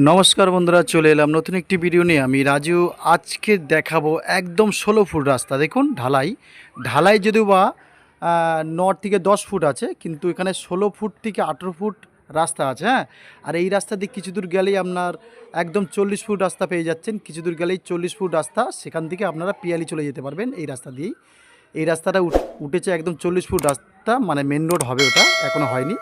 নমস্কার বন্ধুরা, চলে এলাম নতুন একটি ভিডিও নিয়ে। আমি রাজু, আজকে দেখাবো একদম ষোলো ফুট রাস্তা। দেখুন, ঢালাই। ঢালাই যদিও বা ন থেকে দশ ফুট আছে, কিন্তু এখানে ষোলো ফুট থেকে আঠেরো ফুট রাস্তা আছে হ্যাঁ? আর এই রাস্তা দিয়ে কিছু দূর গেলেই আপনার একদম চল্লিশ ফুট রাস্তা পেয়ে যাচ্ছেন। কিছু দূর গেলেই চল্লিশ ফুট রাস্তা, সেখান থেকে আপনারা পিয়ালি চলে যেতে পারবেন এই রাস্তা দিয়েই। এই রাস্তাটা উঠ- উঠেছে একদম চল্লিশ ফুট রাস্তা মানে মেন রোড হবে ওটা এখনও হয়নি।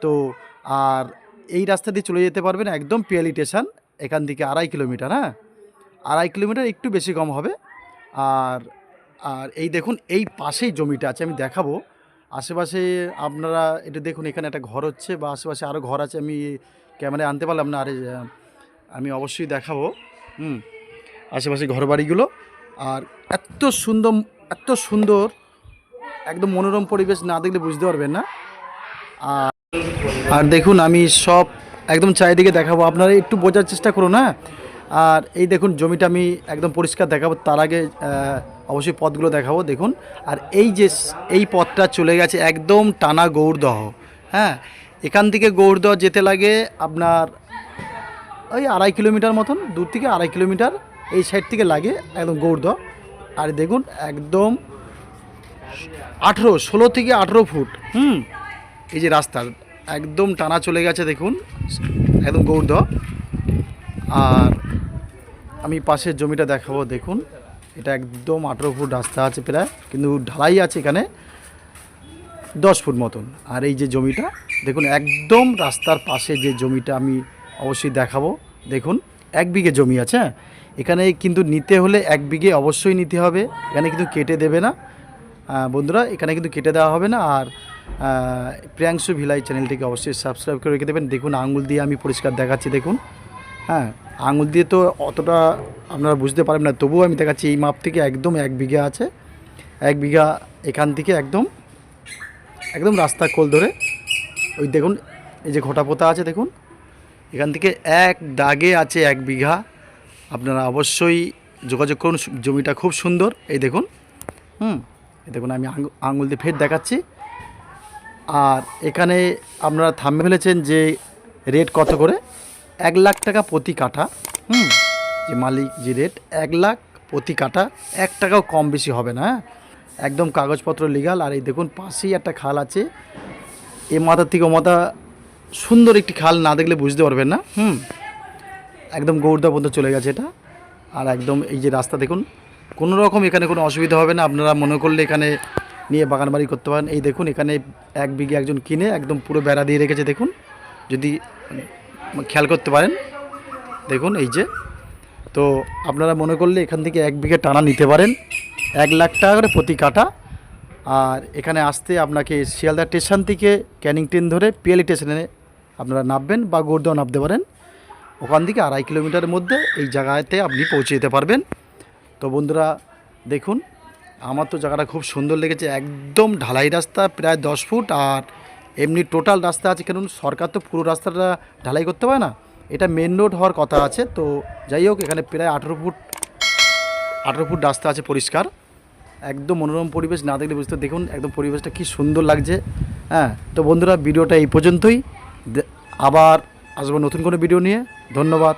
তো, আর এই রাস্তা দিয়ে চলে যেতে পারবেন একদম পিয়ালি স্টেশন, এখান থেকে আড়াই কিলোমিটার হ্যাঁ? আড়াই কিলোমিটার একটু বেশি কম হবে। আর আর এই দেখুন, এই পাশেই জমিটা আছে, আমি দেখাবো। আশেপাশে আপনারা এটা দেখুন, এখানে একটা ঘর হচ্ছে বা আশেপাশে আরও ঘর আছে, আমি ক্যামেরায় আনতে পারলাম না, আরে, আমি অবশ্যই দেখাবো। হুম, আশেপাশে ঘরবাড়িগুলো। আর এত সুন্দর এত সুন্দর, একদম মনোরম পরিবেশ না দেখলে বুঝতে পারবেন না। আর আর দেখুন, আমি সব একদম চারিদিকে দেখাবো। আপনারা একটু বোঝার চেষ্টা করুন হ্যাঁ? আর এই দেখুন, জমিটা আমি একদম পরিষ্কার দেখাবো। তার আগে অবশ্যই পথগুলো দেখাবো, দেখুন। আর এই যে এই পথটা চলে গেছে একদম টানা গৌরদহ হ্যাঁ? এখান থেকে গৌরদহ যেতে লাগে আপনার ওই আড়াই কিলোমিটার মতন, দূর থেকে আড়াই কিলোমিটার এই সাইড থেকে লাগে একদম গৌরদহ আর দেখুন, একদম আঠেরো, ষোলো থেকে আঠেরো ফুট, হুম? এই যে রাস্তা, একদম টানা চলে গেছে দেখুন, একদম গৌরদ আর আমি পাশের জমিটা দেখাবো, দেখুন, এটা একদম আঠেরো ফুট রাস্তা আছে প্রায়, কিন্তু ঢালাই আছে এখানে দশ ফুট মতন। আর এই যে জমিটা, দেখুন, একদম রাস্তার পাশে যে জমিটা আমি অবশ্যই দেখাবো, দেখুন, এক বিঘে জমি আছে হ্যাঁ? এখানে কিন্তু নিতে হলে এক বিঘে অবশ্যই নিতে হবে, এখানে কিন্তু কেটে দেবে না। বন্ধুরা, এখানে কিন্তু কেটে দেওয়া হবে না, আর প্রিয়াংশু ভিলাই চ্যানেলটিকে অবশ্যই সাবস্ক্রাইব করে রেখে দেবেন। দেখুন, আঙুল দিয়ে আমি পরিষ্কার দেখাচ্ছি, দেখুন। হ্যাঁ আঙুল দিয়ে তো অতটা আপনারা বুঝতে পারবেন না, তবুও আমি দেখাচ্ছি, এই মাপ থেকে একদম এক বিঘা আছে। এক বিঘা এখান থেকে একদম একদম রাস্তা কোল ধরে। ওই দেখুন, এই যে ঘটা পোতা আছে, দেখুন। এখান থেকে এক দাগে আছে এক বিঘা। আপনারা অবশ্যই যোগাযোগ করুন, জমিটা খুব সুন্দর। এই দেখুন, হুম, এই দেখুন, আমি আঙু- আঙুল দিয়ে ফের দেখাচ্ছি। আর এখানে আপনারা থামে ফেলেছেন যে রেট কত করে? এক লাখ টাকা প্রতি কাঠা, হুম? যে মালিক যে রেট এক লাখ প্রতি কাঠা, এক টাকাও কম বেশি হবে না হ্যাঁ? একদম কাগজপত্র লিগাল আর এই দেখুন পাশেই একটা খাল আছে। এ মাথার থেকে ও মাথা সুন্দর একটি খাল না দেখলে বুঝতে পারবেন না, হুম? একদম গৌরদা পর্যন্ত চলে গেছে এটা। আর একদম এই যে রাস্তা দেখুন, কোনো রকম এখানে কোনো অসুবিধা হবে না। আপনারা মনে করলে এখানে নিয়ে বাগান বাড়ি করতে পারেন। এই দেখুন, এখানে এক বিঘে একজন কিনে একদম পুরো বেড়া দিয়ে রেখেছে, দেখুন। যদি খেয়াল করতে পারেন, দেখুন এই যে। তো আপনারা মনে করলে এখান থেকে এক বিঘে টানা নিতে পারেন, এক লাখ টাকা করে প্রতি কাটা আর এখানে আসতে আপনাকে শিয়ালদা স্টেশন থেকে ক্যানিং ট্রেন ধরে পিএলই স্টেশনে আপনারা নামবেন বা গোরদাও নামতে পারেন। ওখান থেকে আড়াই কিলোমিটারের মধ্যে এই জায়গাতে আপনি পৌঁছে যেতে পারবেন। তো বন্ধুরা, দেখুন আমার তো জায়গাটা খুব সুন্দর লেগেছে, একদম ঢালাই রাস্তা, প্রায় দশ ফুট, আর এমনি টোটাল রাস্তা আছে, কারণ সরকার তো পুরো রাস্তাটা ঢালাই করতে পারে না। এটা মেন রোড হওয়ার কথা আছে, তো যাই হোক, এখানে প্রায় আঠেরো ফুট আঠেরো ফুট রাস্তা আছে পরিষ্কার। একদম মনোরম পরিবেশ, না দেখলে বুঝতে দেখুন, একদম পরিবেশটা কি সুন্দর লাগছে। হ্যাঁ তো বন্ধুরা, ভিডিওটা এই পর্যন্তই। আবার আসব নতুন কোনো ভিডিও নিয়ে। ধন্যবাদ।